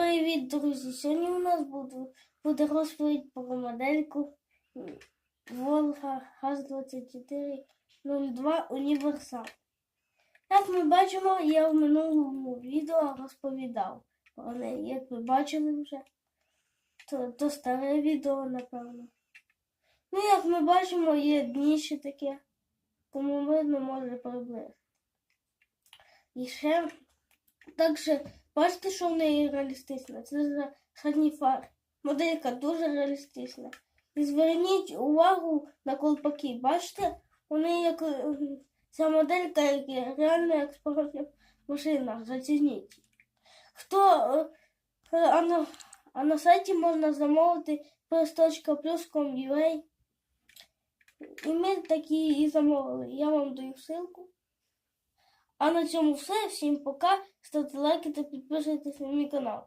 Привіт, друзі! Сьогодні у нас буде, буде розповідь про модельку Волга ГАЗ-2402 Універсал. Як ми бачимо, я в минулому відео розповідав про неї. Як ви бачили вже, то, то старе відео, напевно. Ну, як ми бачимо, є дніще таке, кому видно може приблизити. І ще також бачите, що в неї реалістична? Це за задній. Моделька дуже реалістична. І зверніть увагу на колпаки. Бачите, вони як е, ця моделька, як реально як справжня машина. Зацініть. Хто е, а на, а на сайті можна замовити plus.plus.com.ua І ми такі і замовили. Я вам даю ссылку. А на цьому все. Всім пока. Ставте лайки та підписуйтесь на мій канал.